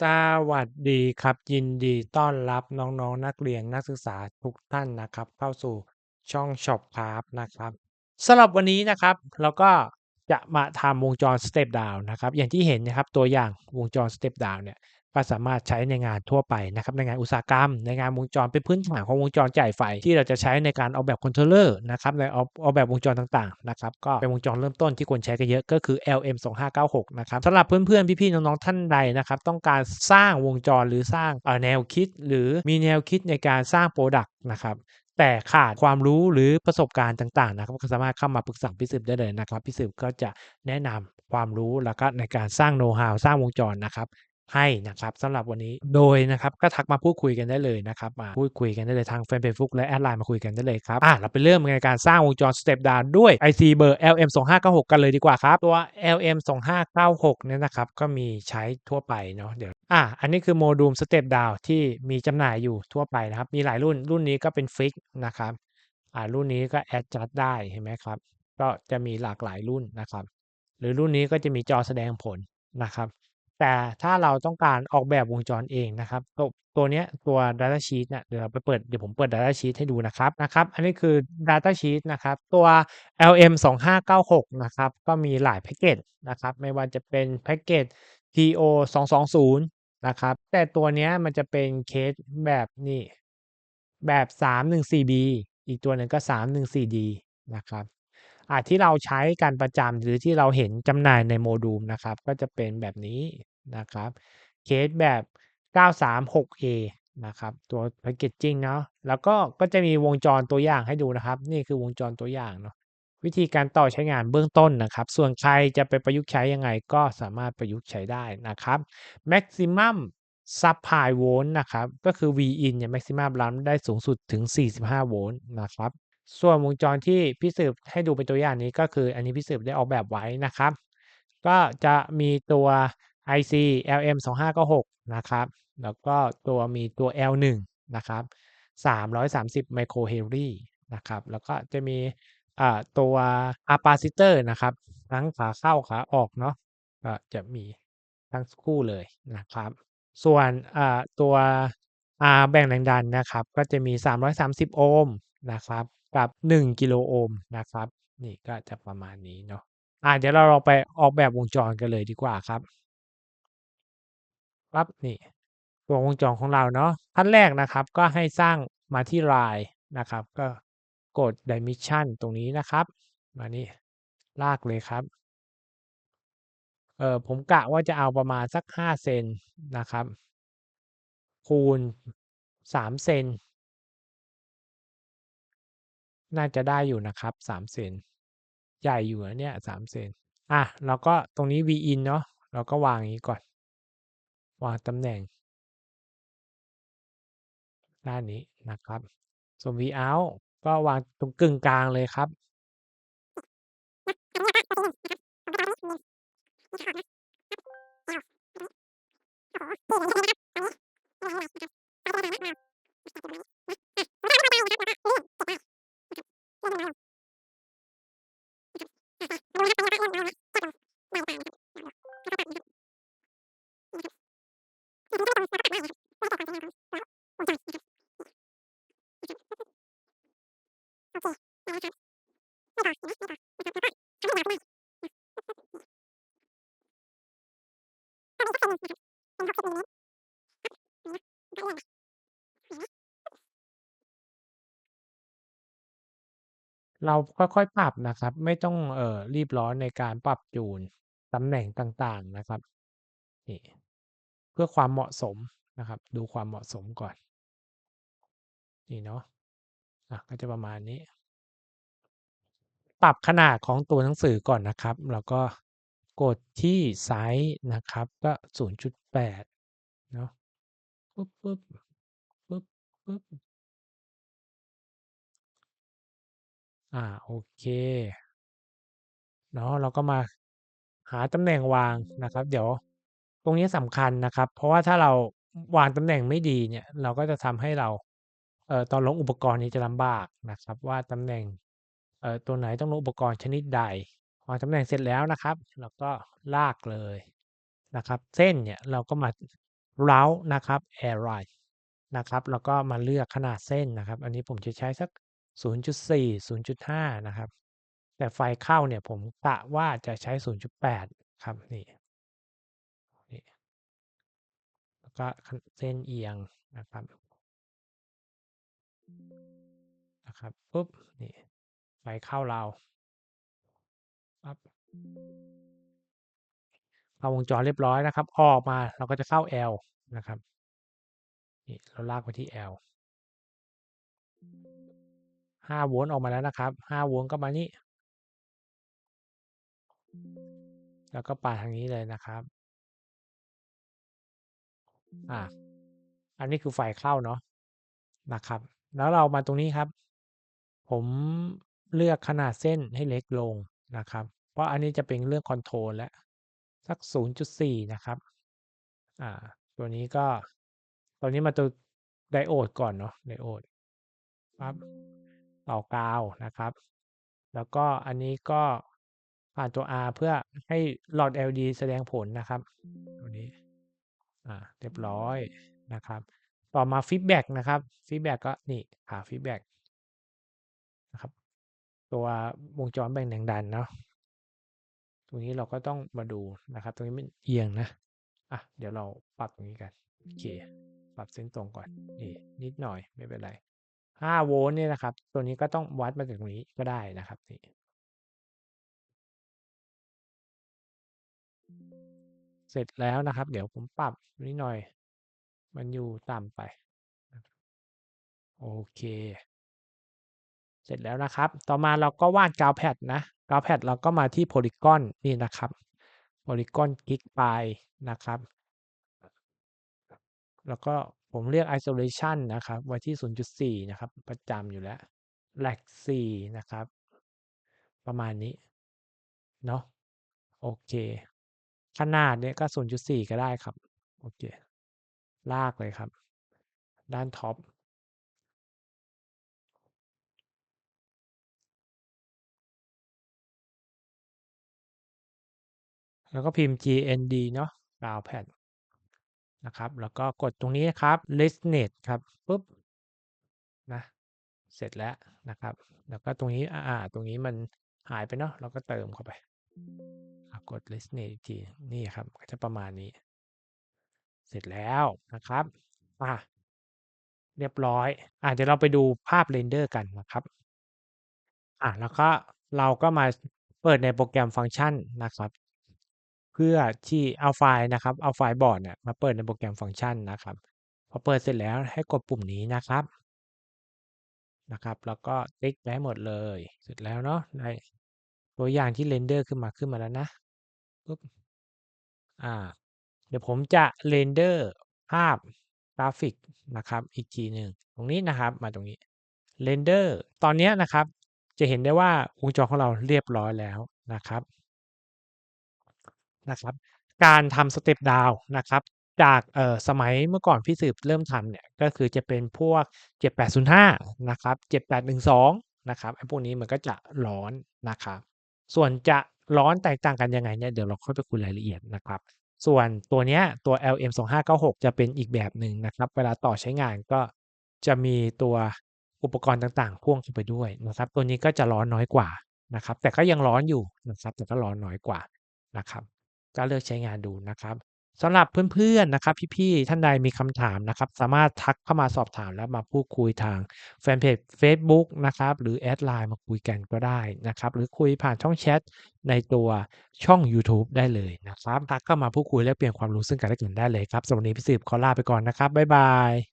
สวัสดีครับ ยินดีต้อนรับน้องๆนักเรียนนักศึกษาทุกท่านนะครับ เข้าสู่ช่องช็อปคราฟนะครับสำหรับวันนี้นะครับ เราก็จะมาทำวงจรสเต็ปดาวนะครับ อย่างที่เห็นนะครับตัวอย่างวงจรสเต็ปดาวเนี่ย ก็สามารถใช้ในงานทั่วไปนะครับในงานอุตสาหกรรม ในงานวงจรเป็นพื้นฐานของวงจรจ่ายไฟที่เราจะใช้ในการออกแบบคอนโทรลเลอร์นะครับในออกออกแบบวงจรต่างๆนะครับก็เป็นวงจรเริ่มต้นที่ควรใช้กันเยอะก็คือ LM 2596นะครับสำหรับเพื่อนๆ พี่ๆ น้องๆ ท่านใดนะครับต้องการสร้างวงจรหรือสร้างแนวคิด หรือมีแนวคิดในการสร้างโปรดักต์นะครับแต่ขาดความรู้หรือประสบการณ์ต่างๆนะครับก็สามารถเข้ามาปรึกษาพี่สืบได้เลยนะครับพี่สืบก็จะแนะนำความรู้แล้วก็ในการสร้างโน้ตฮาวสร้างวงจรนะครับ ให้นะครับสำหรับวันนี้โดยนะครับก็ทักมาพูดคุยกันได้เลยนะครับมาพูดคุยกันได้เลยทางแฟนเพจฟุกและแอดไลน์มาคุยกันได้เลยครับอะเราไปเริ่มในการสร้างวงจรสเต็ปดาวด้วย IC เบอร์ LM 2 5 9 6กันเลยดีกว่าครับ ตัว LM 2 5 9 6เนี่ยนะครับก็มีใช้ทั่วไปเนาะเดี๋ยวอะอันนี้คือโมดูลสเต็ปดาวที่มีจำหน่ายอยู่ทั่วไปนะครับมีหลายรุ่นรุ่นนี้ก็เป็นฟิกนะครับอ่ารุ่นนี้ก็แอดจัดได้เห็นไหมครับก็จะมีหลากหลายรุ่นนะครับ หรือรุ่นนี้ก็จะมีจอแสดงผลนะครับ แต่ถ้าเราต้องการออกแบบวงจรเองนะครับตัวตัวเนี้ยตัว Data Sheet เนี่ยเดี๋ยวเราไปเปิดเดี๋ยวผมเปิด Data Sheet ให้ดูนะครับนะครับ อันนี้คือ Data Sheet นะครับ ตัว LM 2596นะครับก็มีหลายแพ็กเกจนะครับ ไม่ว่าจะเป็นแพ็กเกจ TO 220นะครับ แต่ตัวเนี้ยมันจะเป็นเคสแบบนี่แบบ 314B อีกตัวหนึ่งก็ 314D นะครับ อาที่เราใช้กันประจำหรือที่เราเห็นจำหน่ายในโมดูลนะครับ ก็จะเป็นแบบนี้นะครับเคสแบบ 936A นะครับตัวแพคเกจจิ้งเนาะแล้วก็ก็จะมีวงจรตัวอย่างให้ดูนะครับ นี่คือวงจรตัวอย่างเนาะวิธีการต่อใช้งานเบื้องต้นนะครับ ส่วนใครจะไปประยุกต์ใช้ยังไงก็สามารถประยุกต์ใช้ได้นะครับ maximum supply volt นะครับ ก็คือ V in เนี่ย maximum รันได้สูงสุดถึง 45 โวลต์นะครับ ส่วนวงจรที่พี่สืบให้ดูเป็นตัวอย่างนี้ก็คืออันนี้พี่สืบได้ออกแบบไว้นะครับ ก็จะมีตัว IC LM 2596นะครับ แล้วก็ตัวมีตัว L1 นะครับ330ไมโครเฮนรี่นะครับ แล้วก็จะมีอ่าตัวอะปาซิเตอร์นะครับ ทั้งขาเข้าขาออกเนาะก็จะมีทั้งคู่เลยนะครับ ส่วนอ่าตัวอ่าแบ่งแรงดันนะครับ ก็จะมี 330 โอห์มนะครับ กับ 1 กิโลโอห์มนะครับ นี่ก็จะประมาณนี้เนาะอ่าเดี๋ยวเราลองไปออกแบบวงจรกันเลยดีกว่าครับปั๊บนี่ตัววงจรของเราเนาะขั้นแรกนะครับก็ให้สร้างมาที่ลายนะครับ ก็กด dimension ตรงนี้นะครับ มานี่ลากเลยครับเออผมกะว่าจะเอาประมาณสัก 5 เซนนะครับ คูณ 3 เซน น่าจะได้อยู่นะครับสามเซนใหญ่อยู่นะเนี่ยสามเซนอะเราก็ตรงนี้ V in เนาะเราก็วางอย่างนี้ก่อน วางตำแหน่งด้านนี้นะครับ ส่วน V out ก็วางตรงกึ่งกลางเลยครับ เราค่อย ๆ ปรับนะครับ ไม่ต้อง เอ่อ รีบร้อนในการปรับจูนตำแหน่งต่าง ๆ นะครับ นี่ เพื่อความเหมาะสมนะครับ ดูความเหมาะสมก่อน นี่เนาะอ่าก็จะประมาณนี้ ปรับขนาดของตัวหนังสือก่อนนะครับ แล้วก็ กดที่ไซซ์นะครับก็ 0.8 เนาะปึ๊บปึ๊บปึ๊บปึ๊บอ่าโอเคเนาะเราก็มาหาตำแหน่งวางนะครับ เดี๋ยวตรงนี้สำคัญนะครับ เพราะว่าถ้าเราวางตำแหน่งไม่ดีเนี่ย เราก็จะทำให้เราเอ่อตอนลงอุปกรณ์นี้จะลำบากนะครับ ว่าตำแหน่งเอ่อตัวไหนต้องลงอุปกรณ์ชนิดใด วางตำแหน่งเสร็จแล้วนะครับ เราก็ลากเลยนะครับ เส้นเนี่ยเราก็มา route นะครับ array นะครับแล้วก็มาเลือกขนาดเส้นนะครับ อันนี้ผมจะใช้สัก 0.4 0.5 นะครับ แต่ไฟเข้าเนี่ยผมกะว่าจะใช้ 0.8 ครับนี่นี่แล้วก็เส้นเอียงนะครับนะครับปุ๊บนี่ไฟเข้าเรา ปั๊บเข้าวงจรเรียบร้อยนะครับ ออกมาเราก็จะเข้า L นะครับนี่เราลากไปที่ L 5โวลต์ออกมาแล้วนะครับ5โวลต์ก็มานี่แล้วก็ปาทางนี้เลยนะครับอ่าอันนี้คือไฟเข้าเนาะนะครับ แล้วเรามาตรงนี้ครับ ผมเลือกขนาดเส้นให้เล็กลง นะครับ เพราะอันนี้จะเป็นเรื่องคอนโทรลแล้วสัก 0.4 นะครับ อ่า ตัวนี้ก็ตัวนี้มาตัวไดโอดก่อนเนาะ ไดโอดปับต่อกาวนะครับ แล้วก็อันนี้ก็ผ่านตัว R เพื่อให้หลอด LED แสดงผลนะครับ ตัวนี้ อ่า เรียบร้อยนะครับ ต่อมาฟีดแบ็กนะครับฟีดแบ็กก็นี่หาฟีดแบ็ก ตัววงจรแบ่งแรงดันเนาะตรงนี้เราก็ต้องมาดูนะครับ ตรงนี้มันเอียงนะอะเดี๋ยวเราปรับตรงนี้กันโอเคปรับเส้นตรงก่อนนี่นิดหน่อยไม่เป็นไร5โวลต์เนี่ยนะครับ ตัวนี้ก็ต้องวัดมาจากตรงนี้ก็ได้นะครับนี่เสร็จแล้วนะครับ เดี๋ยวผมปรับนิดหน่อย มันอยู่ต่ำไป โอเค สร็จแล้วนะครับ ต่อมาเราก็วาดกาวแพดนะกาวแพดเราก็มาที่ Polygon นี่นะครับ Polygon คลิกไปนะครับ แล้วก็ผมเรียก Isolation นะครับ ไว้ที่ 0.4 นะครับ ประจำอยู่แล้ว Lag 4นะครับ ประมาณนี้ เนาะโอเค ขนาดเนี่ยก็ 0.4 ก็ได้ครับ โอเค ลากเลยครับ ด้านท็อป แล้วก็พิมพ์ GND เนาะกาวแพดนะครับ แล้วก็กดตรงนี้ครับ Resonate ครับปุ๊บนะเสร็จแล้วนะครับ แล้วก็ตรงนี้อ่าตรงนี้มันหายไปเนาะเราก็เติมเข้าไปกด Resonate อีกทีนี่ครับก็จะประมาณนี้ เสร็จแล้วนะครับอ่าเรียบร้อยอ่าเดี๋ยวเราไปดูภาพเรนเดอร์กันนะครับอ่าแล้วก็เราก็มาเปิดในโปรแกรมฟังก์ชันนะครับ พื่อที่เอาไฟล์นะครับ เอาไฟล์บอร์ดเนี่ยมาเปิดในโปรแกรมฟังก์ชันนะครับ พอเปิดเสร็จแล้วให้กดปุ่มนี้นะครับ นะครับ แล้วก็ติ๊กไปให้หมดเลย เสร็จแล้วเนาะได้ตัวอย่างที่เรนเดอร์ขึ้นมาขึ้นมาแล้วนะปุ๊บ อ่า เดี๋ยวผมจะเรนเดอร์ภาพกราฟิกนะครับ อีกทีหนึ่งตรงนี้นะครับ มาตรงนี้เรนเดอร์ตอนนี้นะครับ จะเห็นได้ว่าวงจรของเราเรียบร้อยแล้วนะครับ นะครับ การทำสเต็ปดาวนะครับ จากเอ่อสมัยเมื่อก่อนพี่สืบเริ่มทำเนี่ย ก็คือจะเป็นพวก 7805 นะครับ 7812 นะครับไอ้พวกนี้มันก็จะร้อนนะครับ ส่วนจะร้อนแตกต่างกันยังไงเนี่ยเดี๋ยวเราค่อยไปคุยรายละเอียดนะครับ ส่วนตัวเนี้ยตัว LM2596 จะเป็นอีกแบบหนึ่งนะครับ เวลาต่อใช้งานก็จะมีตัวอุปกรณ์ต่างๆ พ่วงเข้าไปด้วยนะครับ ตัวนี้ก็จะร้อนน้อยกว่านะครับ แต่ก็ยังร้อนอยู่นะครับแต่ก็ร้อนน้อยกว่านะครับ ก็เลือกใช้งานดูนะครับสำหรับเพื่อนๆนะครับ พี่ๆท่านใดมีคำถามนะครับ สามารถทักเข้ามาสอบถามแล้วมาพูดคุยทางแฟนเพจเฟซบุ๊กนะครับ หรือแอดไลน์มาคุยกันก็ได้นะครับ หรือคุยผ่านช่องแชตในตัวช่องยูทูบได้เลยนะครับ ทักเข้ามาพูดคุยแลกเปลี่ยนความรู้ซึ่งกันและกันได้เลยครับสำหรับวันนี้พี่สืบขอลาไปก่อนนะครับ บ๊ายบาย